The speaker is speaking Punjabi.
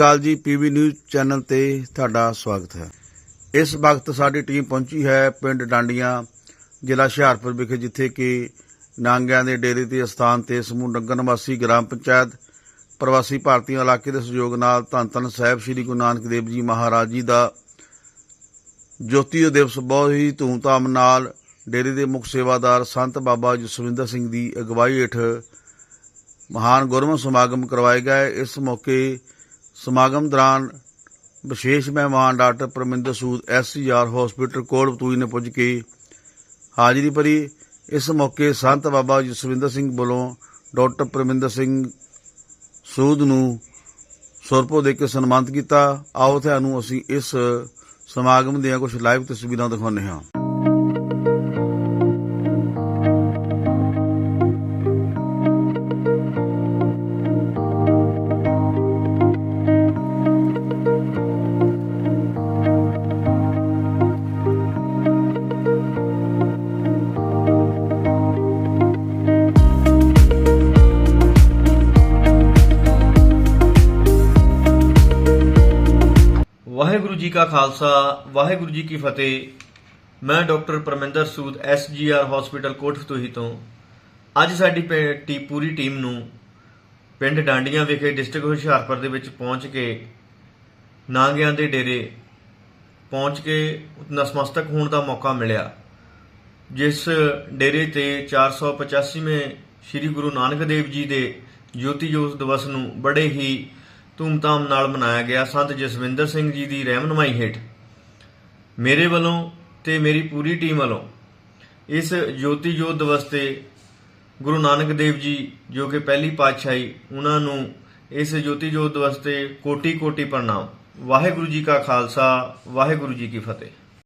ਅਕਾਲ ਜੀ ਪੀਵੀ ਨਿਊਜ਼ ਚੈਨਲ ਤੇ ਤੁਹਾਡਾ ਸਵਾਗਤ ਹੈ। ਇਸ ਵਕਤ ਸਾਡੀ ਟੀਮ ਪਹੁੰਚੀ ਹੈ ਪਿੰਡ ਡਾਂਡੀਆਂ, ਜ਼ਿਲ੍ਹਾ ਹੁਸ਼ਿਆਰਪੁਰ ਵਿਖੇ, ਜਿੱਥੇ ਕਿ ਨਾਂਗਿਆਂ ਦੇ ਡੇਰੇ ਦੇ ਸਥਾਨ ਤੇ ਸਮੂਹ ਨਗਰ ਨਿਵਾਸੀ ਗ੍ਰਾਮ ਪੰਚਾਇਤ ਪ੍ਰਵਾਸੀ ਭਾਰਤੀ ਇਲਾਕੇ ਦੇ ਸਹਿਯੋਗ ਨਾਲ ਧੰਨ ਧੰਨ ਸਾਹਿਬ ਸ੍ਰੀ ਗੁਰੂ ਨਾਨਕ ਦੇਵ ਜੀ ਮਹਾਰਾਜ ਜੀ ਦਾ ਜੋਤੀ ਦਿਵਸ, ਬਹੁਤ ਹੀ ਧੂਮਧਾਮ ਨਾਲ ਡੇਰੇ ਦੇ ਮੁੱਖ ਸੇਵਾਦਾਰ ਸੰਤ ਬਾਬਾ ਜਸਵਿੰਦਰ ਸਿੰਘ ਦੀ ਅਗਵਾਈ ਹੇਠ ਮਹਾਨ ਗੁਰਮਤਿ ਸਮਾਗਮ ਕਰਵਾਇਆ ਗਏ। ਇਸ ਮੌਕੇ ਸਮਾਗਮ ਦੌਰਾਨ ਵਿਸ਼ੇਸ਼ ਮਹਿਮਾਨ doctor Parminder Sood SCR hospital Kotfatuhi ਨੇ ਪੁੱਜ ਕੇ ਹਾਜ਼ਰੀ ਭਰੀ। ਇਸ ਮੌਕੇ ਸੰਤ ਬਾਬਾ ਜਸਵਿੰਦਰ ਸਿੰਘ ਵੱਲੋਂ ਡਾਕਟਰ ਪਰਮਿੰਦਰ ਸਿੰਘ ਸੂਦ ਨੂੰ ਸੁਰਪੋ ਦੇ ਕੇ ਸਨਮਾਨਿਤ ਕੀਤਾ। ਆਓ, ਤੁਹਾਨੂੰ ਅਸੀਂ ਇਸ ਸਮਾਗਮ ਦੀਆਂ ਕੁਝ ਲਾਈਵ ਤਸਵੀਰਾਂ ਦਿਖਾਉਂਦੇ ਹਾਂ। ਵਾਹਿਗੁਰੂ ਜੀ ਕਾ ਖਾਲਸਾ, ਵਾਹਿਗੁਰੂ ਜੀ ਕੀ ਫਤਿਹ। ਮੈਂ doctor Parminder Sood SGR hospital Kotfatuhi ਤੋਂ। ਅੱਜ ਸਾਡੀ ਪੇ- ਟੀ ਪੂਰੀ ਟੀਮ ਨੂੰ ਪਿੰਡ ਡਾਂਡੀਆਂ ਵਿਖੇ ਡਿਸਟ੍ਰਿਕਟ ਹੁਸ਼ਿਆਰਪੁਰ ਦੇ ਵਿੱਚ ਪਹੁੰਚ ਕੇ ਨਾਂਗਿਆਂ ਦੇ ਡੇਰੇ ਪਹੁੰਚ ਕੇ ਨਸਮਸਤਕ ਹੋਣ ਦਾ ਮੌਕਾ ਮਿਲਿਆ, ਜਿਸ ਡੇਰੇ ਤੇ 485ਵੇਂ ਸ੍ਰੀ ਗੁਰੂ ਨਾਨਕ ਦੇਵ ਜੀ ਦੇ ਜੋਤੀ ਜੋਤ ਦਿਵਸ ਨੂੰ ਬੜੇ ਹੀ ਧੂਮਧਾਮ ਨਾਲ ਮਨਾਇਆ ਗਿਆ ਸੰਤ ਜਸਵਿੰਦਰ ਸਿੰਘ ਜੀ ਦੀ ਰਹਿਨਮਾਈ ਹੇਠ। ਮੇਰੇ ਵੱਲੋਂ ਤੇ ਮੇਰੀ ਪੂਰੀ ਟੀਮ ਵੱਲੋਂ ਇਸ ਜੋਤੀ ਜੋਤ ਦਿਵਸ ਤੇ ਗੁਰੂ ਨਾਨਕ ਦੇਵ ਜੀ, ਜੋ ਕਿ ਪਹਿਲੀ ਪਾਤਸ਼ਾਹੀ, ਉਹਨਾਂ ਨੂੰ ਇਸ ਜੋਤੀ ਜੋਤ ਦਿਵਸ ਤੇ ਕੋਟੀ ਕੋਟੀ ਪ੍ਰਣਾਮ। ਵਾਹਿਗੁਰੂ ਜੀ ਕਾ ਖਾਲਸਾ, ਵਾਹਿਗੁਰੂ ਜੀ ਕੀ ਫਤਿਹ।